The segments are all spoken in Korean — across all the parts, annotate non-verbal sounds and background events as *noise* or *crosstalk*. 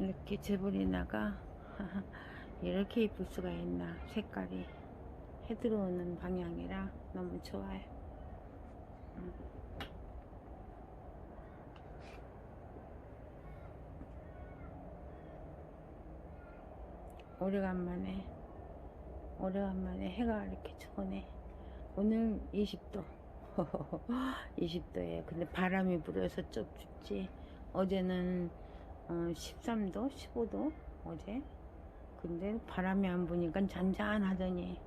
이렇게 재버리나가? *laughs* 이렇게 이쁠 수가 있나? 색깔이 해 들어오는 방향이라 너무 좋아요. 음. 오래간만에 오래간만에 해가 이렇게 좋네. 오늘 20도. 20도예요. *laughs* 근데 바람이 불어서 좀 춥지. 어제는 어, 13도 15도 어제. 근데 바람이 안 부니까 잔잔하더니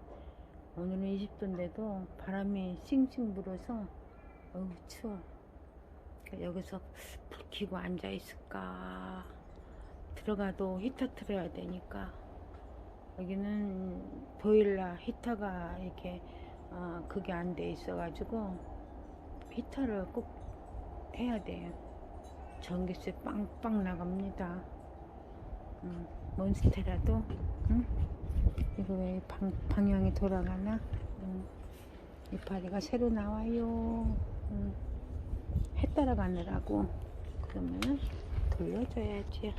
오늘은 20도인데도 바람이 싱싱 불어서 어우 추워. 그러니까 여기서 불 켜고 앉아 있을까? 들어가도 히터 틀어야 되니까. 여기는 보일러 히터가 이렇게 어, 그게 안 돼 있어 가지고 히터를 꼭 해야 돼요 전기세 빵빵 나갑니다. 음, 몬스테라도? 응? 이거 왜 방, 방향이 돌아가나? 음, 이파리가 새로 나와요. 음, 해 따라가느라고. 그러면 돌려줘야지.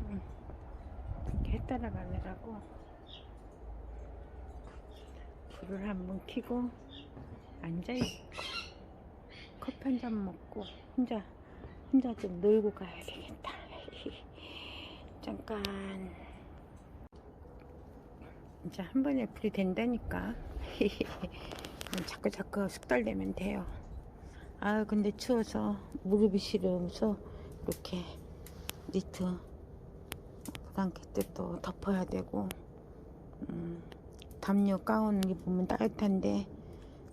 음, 이렇게 해 따라가느라고. 불을 한번 켜고 앉아있고 커피 한 잔 먹고 혼자 혼자 좀 놀고 가야 되겠다. *laughs* 잠깐. 이제 한 번에 불이 된다니까. *laughs* 자꾸 자꾸 숙달되면 돼요. 아 근데 추워서 무릎이 시려서 이렇게 니트 브랑켓도 덮어야 되고 음, 담요 가운 입으면 따뜻한데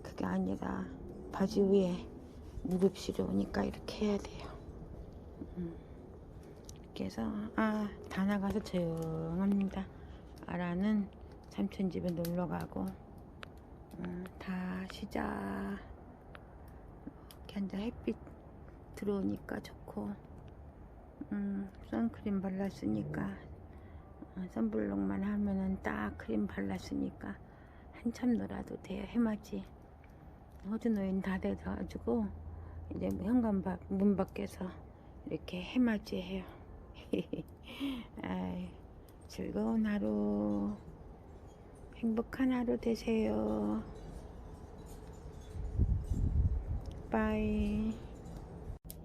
그게 아니라 바지 위에 무릎 시려우니까 이렇게 해야 돼요. 음, 이렇게 해서 아 다 나가서 조용합니다. 아라는 삼촌 집에 놀러 가고 음, 다 쉬자. 이렇게 앉아 햇빛 들어오니까 좋고 음, 선크림 발랐으니까 어, 선블록만 하면은 딱 크림 발랐으니까 한참 놀아도 돼요 해맞이. 호주 노인 다 돼가지고 이제 뭐 현관 밖, 문 밖에서 이렇게 해맞이 해요. *laughs* 아이, 즐거운 하루. 행복한 하루 되세요.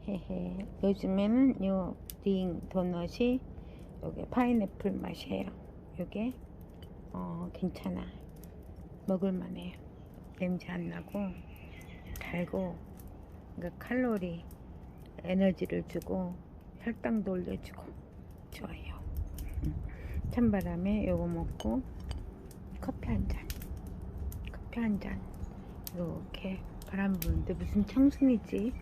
헤헤. 요즘에는 요 링 도넛이 요게 파인애플 맛이에요. 요게 어 괜찮아. 먹을만해요. 냄새 안 나고 달고 그러니까 칼로리 에너지를 주고 혈당도 올려주고. 좋아요. 음. 찬바람에 요거 먹고 커피 한잔. 커피 한잔. 이렇게 바람 부는데 무슨 청순이지?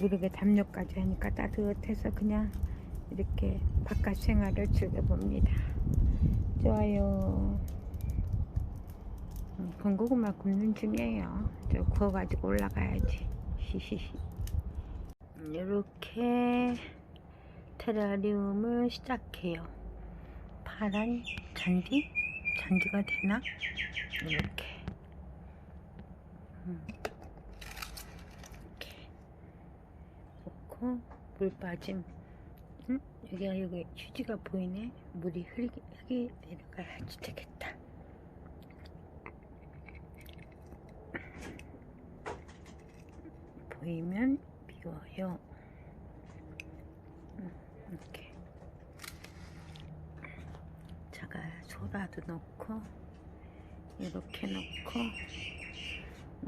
무릎에 담요까지 하니까 따뜻해서 그냥 이렇게 바깥 생활을 즐겨봅니다. 좋아요. 음, 군고구마 굽는 중이에요. 저 구워가지고 올라가야지 *laughs* 이렇게 테라리움을 시작해요 파란 잔디? 잔디가 되나? 이렇게 음. 이렇게 놓고 물 빠짐 응? 여기가 여기 휴지가 보이네 물이 흐르기, 흙이 내려가야지 되겠다 보이면 비워요. 음, 이렇게. 자가 소라도 넣고 이렇게 넣고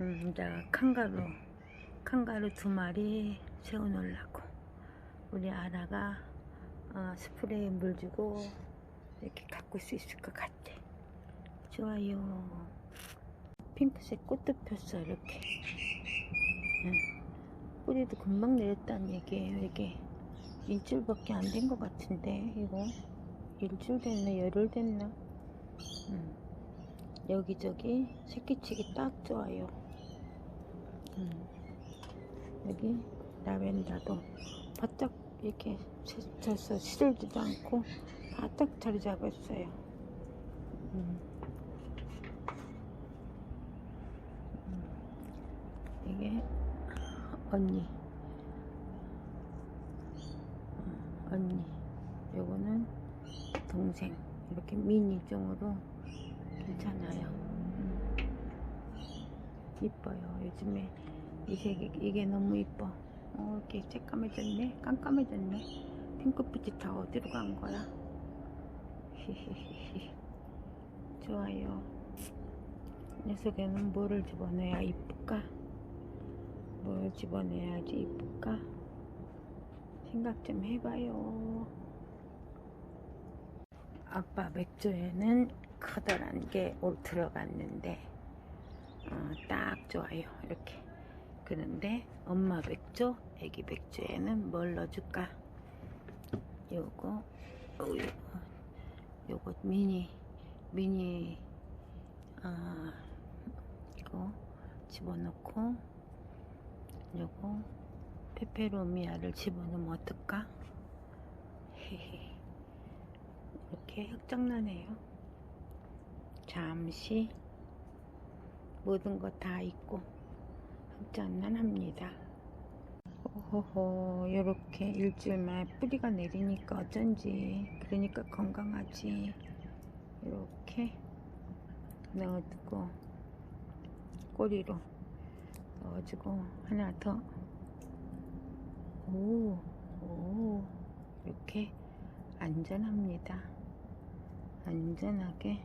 음, 이제 칸가루 칸가루 두 마리 세워 놓으려고. 우리 아라가 어, 스프레이 물 주고 이렇게 가꿀 수 있을 것 같아. 좋아요. 핑크색 꽃도 폈어 이렇게. 응. 뿌리도 금방 내렸다는 얘기예요 이게 일주일밖에 안 된 것 같은데 이거 일주일 됐나 열흘 됐나 음. 여기저기 새끼치기 딱 좋아요 음. 여기 라벤더도 바짝 이렇게 젖어서 시들지도 않고 바짝 자리 잡았어요 음. 음. 이게 언니 어, 언니 요거는 동생 이렇게 미니종으로 괜찮아요. 음. 이뻐요. 요즘에 이 색이 이게 너무 이뻐. 어, 이렇게 새까매졌네. 깜깜해졌네. 핑크빛이 다 어디로 간 거야? 히히히히. 좋아요. 녀석에는 뭐를 집어넣어야 이쁠까? 뭘 집어넣어야지 이쁠까? 생각 좀 해봐요. 아빠 맥주에는 커다란 게 올 들어갔는데 어, 딱 좋아요. 이렇게. 그런데 엄마 맥주 애기 맥주에는 뭘 넣어줄까? 요거 어이, 요거 미니 미니 아 이거 집어넣고 요거 페페로미아를 집어넣으면 어떨까 이렇게 흑장난해요. 잠시 모든 거 다 있고 흑장난합니다. 오호호 이렇게 일주일 만에 뿌리가 내리니까 어쩐지 그러니까 건강하지 이렇게 넣어두고 꼬리로 넣어주고 하나 더. 오, 오, 이렇게 안전합니다. 안전하게.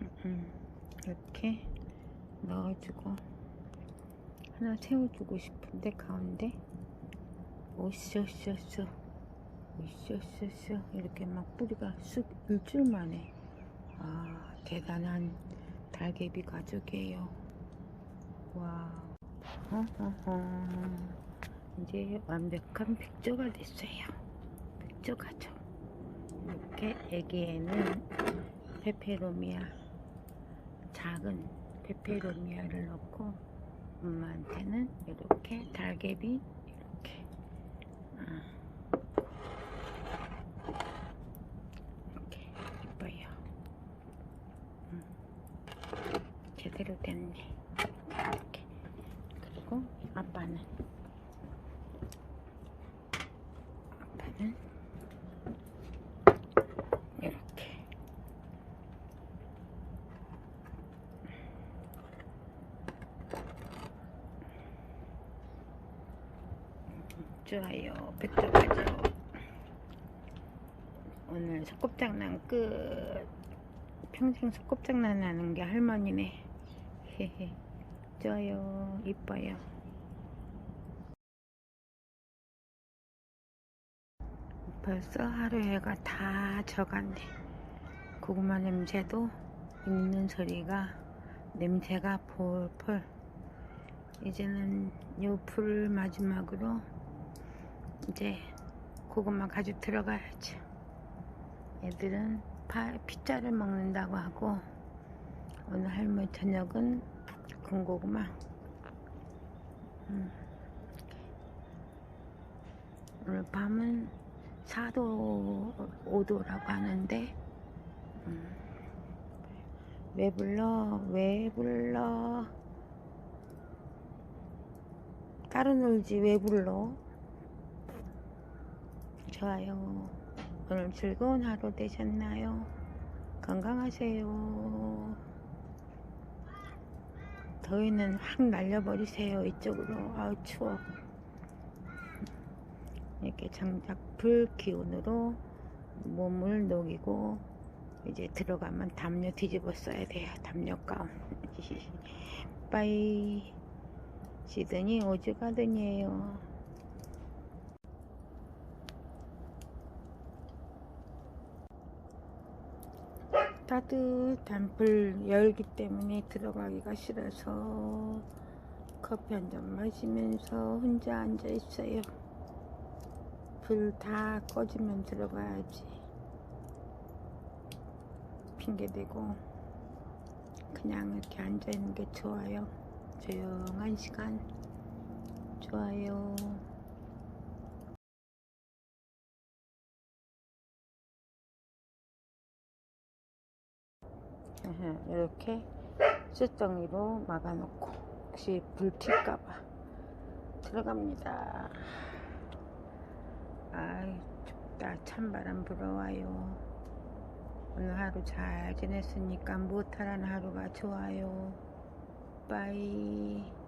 음, 음, 이렇게 넣어주고 하나 세워주고 싶은데 가운데. 오쇼쇼쇼 오쇼쇼쇼 이렇게 막 뿌리가 쑥 일주일 만에. 아 대단한 달개비 가족이에요. 와. 이제 완벽한 백조가 됐어요. 백조 가족. 이렇게 애기에는 페페로미아 작은 페페로미아를 넣고 엄마한테는 이렇게 달개비 이렇게 아. 이렇게 이뻐요. 음. 제대로 됐네. 아빠는? 아빠는? 이렇게. 좋아요. 백조가죠 오늘 소꿉장난 끝. 평생 소꿉장난 하는 게 할머니네. *laughs* 헤헤. 좋아요. 이뻐요 벌써 하루 해가 다 져갔네. 고구마 냄새도 있는 소리가 냄새가 폴폴. 이제는 요 풀을 마지막으로 이제 고구마 가지고 들어가야지. 애들은 파, 피자를 먹는다고 하고 오늘 할머니 저녁은 군고구마. 음. 오늘 밤은 4도, 5도라고 하는데, 음, 왜 불러? 왜 불러? 따로 놀지 왜 불러? 좋아요. 오늘 즐거운 하루 되셨나요? 건강하세요. 더위는 확 날려버리세요. 이쪽으로. 아우, 추워. 이렇게 장작 불 기운으로 몸을 녹이고 이제 들어가면 담요 뒤집어 써야 돼요. 담요 가운. *laughs* 빠이. 시드니 오즈 가든이에요. 따뜻한 불 열기 때문에 들어가기가 싫어서 커피 한 잔 마시면서 혼자 앉아 있어요. 불 다 꺼지면 들어가야지. 핑계대고 그냥 이렇게 앉아 있는 게 좋아요. 조용한 시간 좋아요. 이렇게 쇳덩이로 막아놓고 혹시 불 튈까봐 들어갑니다. 아이 춥다. 찬바람 불어와요. 오늘 하루 잘 지냈으니까 못하라는 하루가 좋아요. 빠이.